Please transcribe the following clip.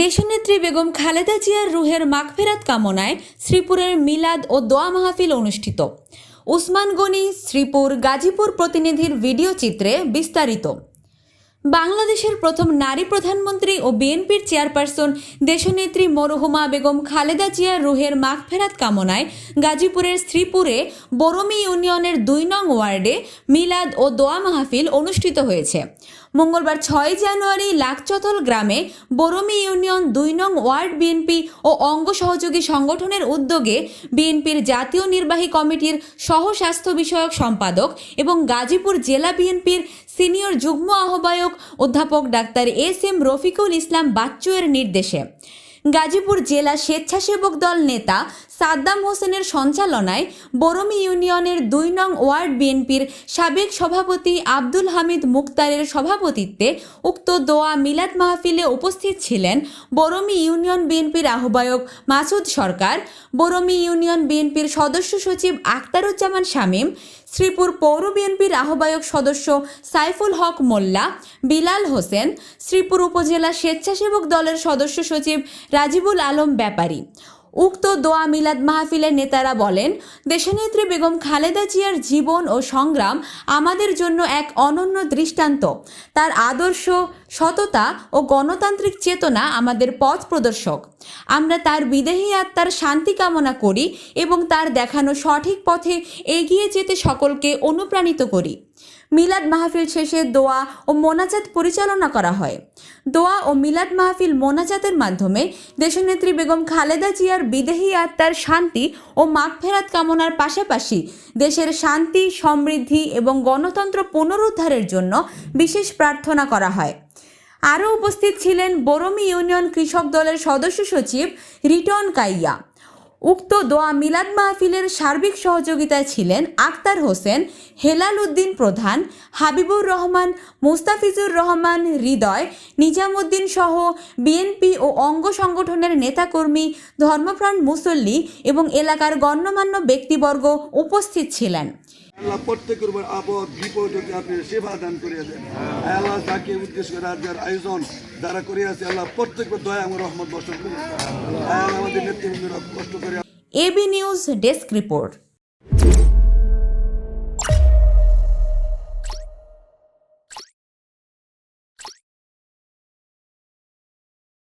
দেশনেত্রী বেগম খালেদা জিয়ার রুহের মাগফেরাত কামনায় শ্রীপুরের মিলাদ ও দোয়া মাহফিল অনুষ্ঠিত। উসমান গনি শ্রীপুর গাজীপুর প্রতিনিধির ভিডিও চিত্রে বিস্তারিত। বাংলাদেশের প্রথম নারী প্রধানমন্ত্রী ও বিএনপির চেয়ারপারসন দেশনেত্রী মরহুমা বেগম খালেদা জিয়ার রুহের মাগফেরাত কামনায় গাজীপুরের শ্রীপুরে বরমি ইউনিয়নের দুই নং ওয়ার্ডে মিলাদ ও দোয়া মাহফিল অনুষ্ঠিত হয়েছে। মঙ্গলবার ছয় জানুয়ারি লাকচতল গ্রামে বরমি ইউনিয়ন দুই নং ওয়ার্ড বিএনপি ও অঙ্গ সহযোগী সংগঠনের উদ্যোগে বিএনপির জাতীয় নির্বাহী কমিটির সহ স্বাস্থ্য বিষয়ক সম্পাদক এবং গাজীপুর জেলা বিএনপির সিনিয়র যুগ্ম আহ্বায়ক অধ্যাপক doctor S M Rafiqul Islam বাচ্চুয়ের নির্দেশে। গাজীপুর জেলা স্বেচ্ছাসেবক দল নেতা সাদ্দাম হোসেনের সঞ্চালনায় বরমি ইউনিয়নের দুই নং ওয়ার্ড বিএনপির সাবেক সভাপতি আব্দুল হামিদ মুক্তারের সভাপতিত্বে উক্ত দোয়া মিলাদ মাহফিলে উপস্থিত ছিলেন বরমি ইউনিয়ন বিএনপির আহ্বায়ক মাসুদ সরকার, বরমি ইউনিয়ন বিএনপির সদস্য সচিব আখতারুজ্জামান শামীম শ্রীপুর পৌর বিএনপির আহ্বায়ক সদস্য সাইফুল হক মোল্লা, বিলাল হোসেন শ্রীপুর উপজেলা স্বেচ্ছাসেবক দলের সদস্য সচিব রাজিবুল আলম ব্যাপারী। উক্ত দোয়া মিলাদ মাহফিলের নেতারা বলেন, দেশনেত্রী বেগম খালেদা জিয়ার জীবন ও সংগ্রাম আমাদের জন্য এক অনন্য দৃষ্টান্ত। তার আদর্শ সততা ও গণতান্ত্রিক চেতনা আমাদের পথ প্রদর্শক। আমরা তার বিদেহী আত্মার শান্তি কামনা করি এবং তার দেখানো সঠিক পথে এগিয়ে যেতে সকলকে অনুপ্রাণিত করি। মিলাদ মাহফিল শেষে দোয়া ও মোনাজাত পরিচালনা করা হয়। দোয়া ও মিলাদ মাহফিল মোনাজাতের মাধ্যমে দেশনেত্রী বেগম খালেদা জিয়ার বিদেহী আত্মার শান্তি ও মাগফেরাত কামনার পাশাপাশি দেশের শান্তি, সমৃদ্ধি এবং গণতন্ত্র পুনরুদ্ধারের জন্য বিশেষ প্রার্থনা করা হয়। আরও উপস্থিত ছিলেন বরমি ইউনিয়ন কৃষক দলের সদস্য সচিব রিটন কাইয়া। উক্ত দোয়া মিলাদ মাহফিলের সার্বিক সহযোগিতায় ছিলেন আক্তার হোসেন, হেলাল উদ্দিন প্রধান, হাবিবুর রহমান, মুস্তাফিজুর রহমান, হৃদয়, নিজামুদ্দিন সহ বিএনপি ও অঙ্গ সংগঠনের নেতাকর্মী, ধর্মপ্রাণ মুসল্লি এবং এলাকার গণ্যমান্য ব্যক্তিবর্গ উপস্থিত ছিলেন। আল্লাহ প্রত্যেকের উপর আপদ বিপদকে আপনি সেবা দান করিয়া আল্লাহ তাকে উদ্দেশ্য করে আয়োজন যারা করিয়াছে, আল্লাহ প্রত্যেকের দয়া এবং রহমত বর্ষণ করি আল্লাহ আমাদের নেতৃবৃন্দরা কষ্ট করে এবি নিউজ ডেস্ক রিপোর্ট।